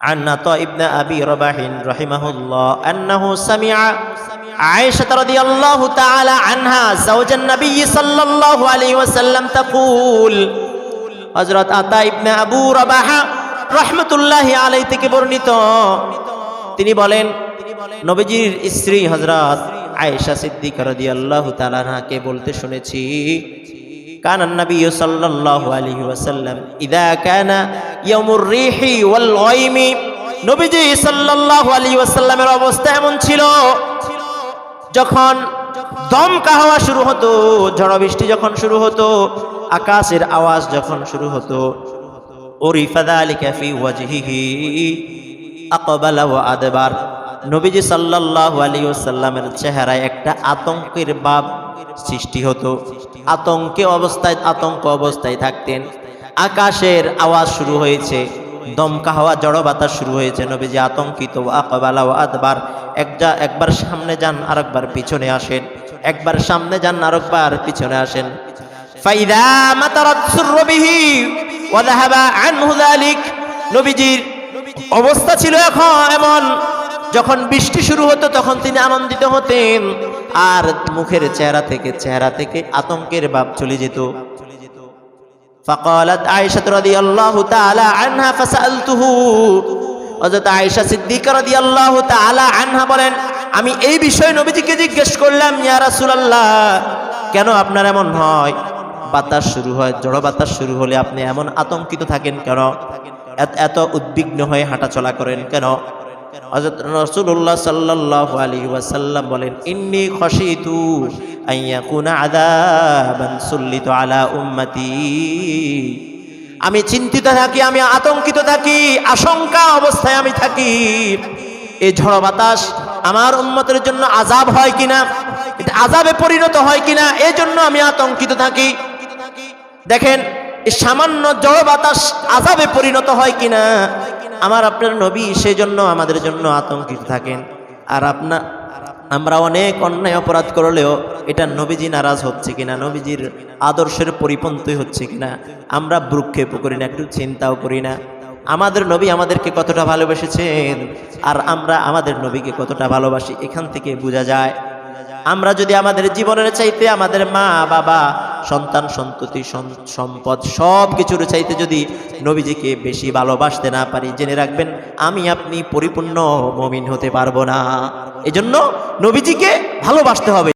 عن عطاء بن أبي رباح رحمه الله أنه سمع عائشة رضي الله تعالى عنها زوج النبي صلى الله عليه وسلم تقول হজরত আতা ইবনে আবু রাবাহা রহমতুল্লাহি আলাই থেকে বর্ণিত তিনি বলেন নবীজির স্ত্রী হজরত আয়েশা সিদ্দিক রাদিয়াল্লাহু তাআলাকে বলতে শুনেছি كان النبي صلى الله عليه وسلم إذا كان يوم الريح والغيم নবীজি সাল্লাল্লাহু আলাইহি ওয়াসাল্লামের অবস্থা এমন ছিল যখন দমকা হওয়া শুরু হতো ঝড় বৃষ্টি যখন শুরু হতো আকাশের আওয়াজ যখন শুরু হতো ওরিফাদা আলী ক্যাফি ওয়াজহিহি আকবালা ও আদবার নবীজি সাল্লাল্লাহু আলাইহি ওয়াসাল্লামের চেহারায় একটা আতঙ্কের ভাব সৃষ্টি হতো আতঙ্কে অবস্থায় আতঙ্ক অবস্থায় থাকতেন। আকাশের আওয়াজ শুরু হয়েছে। দমকা হওয়া, জড় বাতাস শুরু হয়েছে। নবীজি আতঙ্কিত। আকবালা ও আদবার। একটা একবার সামনে যান, আরেকবার পিছনে আসেন। একবার সামনে যান, আরেকবার পিছনে আসেন। ওয়া নবীজির অবস্থা ছিল এখন এমন। যখন বৃষ্টি শুরু হতো, তখন তিনি আনন্দিত হতেন। আর মুখের চেহারা থেকে চেহারা থেকে আতঙ্কের ভাব চলে যেত فقالت عائشة رضي الله تعالى عنها فسألته হযরত আয়েশা সিদ্দিকা রাদিয়াল্লাহু তাআলা আনহা বলেন আমি এই বিষয়ে নবীজিকে জিজ্ঞেস করলাম ইয়া রাসূলুল্লাহ কেন আপনার এমন হয় বাতাস শুরু হয় জড় বাতাস শুরু হলে আপনি এমন আতঙ্কিত থাকেন কেন এত- এত উদ্বিগ্ন হয়ে হাঁটাচলা করেন কেন হযরত রাসূলুল্লাহ সাল্লাল্লাহু আলাইহি ওয়াসাল্লাম বলেন, ইন্নী খাশিতু আন ইয়াকুনা আযাবান সুল্লিতু আলা উম্মতি। আমি চিন্তিত থাকি, আমি আতঙ্কিত থাকি, আশঙ্কা অবস্থায় আমি থাকি। এই ঝড় বাতাস আমার উন্মতের জন্য আজাব হয় কিনা? আজাবে পরিণত হয় কিনা? এই জন্য আমি আতঙ্কিত থাকি। দেখেন, এই সামান্য জড় বাতাস আজাবে পরিণত হয় কিনা? আমার আপনার নবী সেই জন্য আমাদের জন্য আতঙ্কিত থাকেন। আর আপনার আমরা অনেক অন্যায় অপরাধ করলেও এটা নবীজি নারাজ হচ্ছে কিনা, নবীজির আদর্শের পরিপন্থী হচ্ছে কিনা, আমরা ভ্রুক্ষেপ করি না, একটু চিন্তাও করি না। আমাদের নবী আমাদেরকে কতটা ভালোবেসেছেন, আর আমরা আমাদের নবীকে কতটা ভালোবাসি, এখান থেকে বোঝা যায়। আমরা যদি আমাদের জীবনের চাইতে আমাদের মা বাবা সন্তান, সন্ততি, সন- সম্পদ সব কিছুর চাইতে যদি নবীজিকে বেশি ভালোবাসতে না পারি, জেনে রাখবেন, আমি আপনি পরিপূর্ণ মমিন হতে পারব না। এজন্য নবীজিকে ভালোবাসতে হবে।